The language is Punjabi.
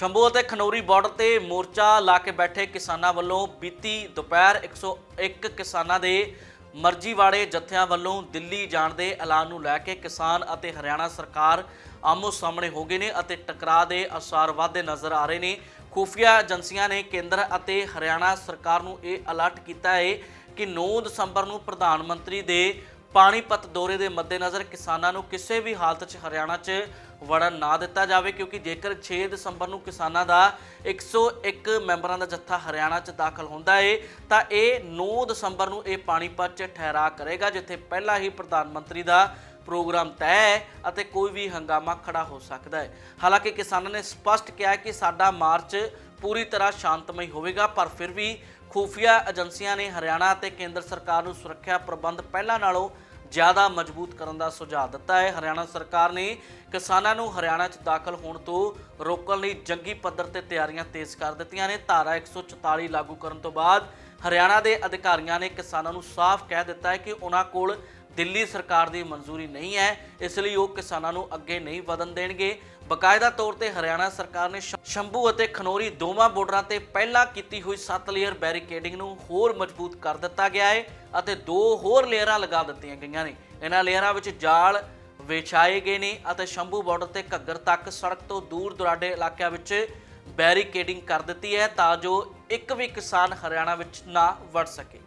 ਸ਼ੰਭੂ ਅਤੇ ਖਨੌਰੀ ਬਾਰਡਰ ਤੇ ਮੋਰਚਾ ਲਾ ਕੇ ਬੈਠੇ ਕਿਸਾਨਾਂ ਵੱਲੋਂ ਬੀਤੀ ਦੁਪਹਿਰ 101 ਕਿਸਾਨਾਂ ਦੇ ਮਰਜ਼ੀ ਵਾਲੇ ਜਥਿਆਂ ਵੱਲੋਂ ਦਿੱਲੀ ਜਾਣ ਦੇ ਐਲਾਨ ਨੂੰ ਲੈ ਕੇ ਕਿਸਾਨ ਅਤੇ ਹਰਿਆਣਾ ਸਰਕਾਰ ਆਮੋ ਸਾਹਮਣੇ ਹੋ ਗਏ ਨੇ ਅਤੇ ਟਕਰਾਅ ਦੇ ਅਸਾਰ ਵਾਧੇ ਨਜ਼ਰ ਆ ਰਹੇ ਨੇ। ਖੂਫੀਆ ਏਜੰਸੀਆਂ ਨੇ ਕੇਂਦਰ ਅਤੇ ਹਰਿਆਣਾ ਸਰਕਾਰ ਨੂੰ ਇਹ ਅਲਰਟ ਕੀਤਾ ਹੈ ਕਿ 9 ਦਸੰਬਰ ਨੂੰ ਪ੍ਰਧਾਨ ਮੰਤਰੀ ਦੇ ਪਾਣੀਪਤ ਦੌਰੇ ਦੇ ਮੱਦੇਨਜ਼ਰ ਕਿਸਾਨਾਂ ਨੂੰ ਕਿਸੇ ਵੀ ਹਾਲਤ 'ਚ ਹਰਿਆਣਾ 'ਚ ਵੜਨ ਨਾ ਦਿੱਤਾ ਜਾਵੇ, ਕਿਉਂਕਿ ਜੇਕਰ 6 ਦਸੰਬਰ ਨੂੰ ਕਿਸਾਨਾਂ ਦਾ 101 ਮੈਂਬਰਾਂ ਦਾ ਜੱਥਾ ਹਰਿਆਣਾ 'ਚ ਦਾਖਲ ਹੁੰਦਾ ਏ, ਤਾਂ ਇਹ 9 ਦਸੰਬਰ ਨੂੰ ਇਹ ਪਾਣੀਪਤ 'ਚ ਠਹਿਰਾ ਕਰੇਗਾ, ਜਿੱਥੇ ਪਹਿਲਾਂ ਹੀ ਪ੍ਰਧਾਨ ਮੰਤਰੀ ਦਾ ਪ੍ਰੋਗਰਾਮ ਤੈਅ ਹੈ ਅਤੇ ਕੋਈ ਵੀ ਹੰਗਾਮਾ ਖੜਾ ਹੋ ਸਕਦਾ ਹੈ। ਹਾਲਾਂਕਿ ਕਿਸਾਨਾਂ ਨੇ ਸਪਸ਼ਟ ਕਿਹਾ ਕਿ ਸਾਡਾ ਮਾਰਚ ਪੂਰੀ ਤਰ੍ਹਾਂ ਸ਼ਾਂਤਮਈ ਹੋਵੇਗਾ, ਪਰ ਫਿਰ ਵੀ ਖੂਫੀਆ ਏਜੰਸੀਆਂ ਨੇ ਹਰਿਆਣਾ ਅਤੇ ਕੇਂਦਰ ਸਰਕਾਰ ਨੂੰ ਸੁਰੱਖਿਆ ਪ੍ਰਬੰਧ ਪਹਿਲਾਂ ਨਾਲੋਂ ਜ਼ਿਆਦਾ ਮਜ਼ਬੂਤ ਕਰਨ ਦਾ ਸੁਝਾਅ ਦਿੱਤਾ ਹੈ। ਹਰਿਆਣਾ ਸਰਕਾਰ ਨੇ ਕਿਸਾਨਾਂ ਨੂੰ ਹਰਿਆਣਾ 'ਚ ਦਾਖਲ ਹੋਣ ਤੋਂ ਰੋਕਣ ਲਈ ਜੰਗੀ ਪੱਧਰ ਤੇ ਤਿਆਰੀਆਂ ਤੇਜ਼ ਕਰ ਦਿੱਤੀਆਂ ਨੇ। ਧਾਰਾ 144 ਲਾਗੂ ਕਰਨ ਤੋਂ ਬਾਅਦ ਹਰਿਆਣਾ ਦੇ ਅਧਿਕਾਰੀਆਂ ਨੇ ਕਿਸਾਨਾਂ ਨੂੰ ਸਾਫ਼ ਕਹਿ ਦਿੱਤਾ ਹੈ ਕਿ ਉਹਨਾਂ ਕੋਲ ਦਿੱਲੀ ਸਰਕਾਰ ਦੀ ਮਨਜ਼ੂਰੀ ਨਹੀਂ ਹੈ, ਇਸ ਲਈ ਉਹ ਕਿਸਾਨਾਂ ਨੂੰ ਅੱਗੇ ਨਹੀਂ ਵਧਣ ਦੇਣਗੇ। ਬਕਾਇਦਾ ਤੌਰ ਤੇ ਹਰਿਆਣਾ ਸਰਕਾਰ ਨੇ ਸ਼ੰਭੂ ਅਤੇ ਖਨੌਰੀ ਦੋਵਾਂ ਬਾਰਡਰਾਂ ਤੇ ਪਹਿਲਾਂ ਕੀਤੀ ਹੋਈ 7 ਲੇਅਰ ਬੈਰੀਕੇਡਿੰਗ ਨੂੰ ਹੋਰ ਮਜ਼ਬੂਤ ਕਰ ਦਿੱਤਾ ਗਿਆ ਹੈ ਅਤੇ ਦੋ ਹੋਰ ਲੇਅਰਾਂ ਲਗਾ ਦਿੱਤੀਆਂ ਗਈਆਂ ਨੇ। ਇਹਨਾਂ ਲੇਅਰਾਂ ਵਿੱਚ ਜਾਲ ਵਿਛਾਏ ਗਏ ਨੇ ਅਤੇ ਸ਼ੰਭੂ ਬਾਰਡਰ ਤੇ ਘੱਗਰ ਤੱਕ ਸੜਕ ਤੋਂ ਦੂਰ ਦੁਰਾਡੇ ਇਲਾਕਿਆਂ ਵਿੱਚ ਬੈਰੀਕੇਡਿੰਗ ਕਰ ਦਿੱਤੀ ਹੈ ਤਾਂ ਜੋ ਇੱਕ ਵੀ ਕਿਸਾਨ ਹਰਿਆਣਾ ਵਿੱਚ ਨਾ ਵੜ ਸਕੇ।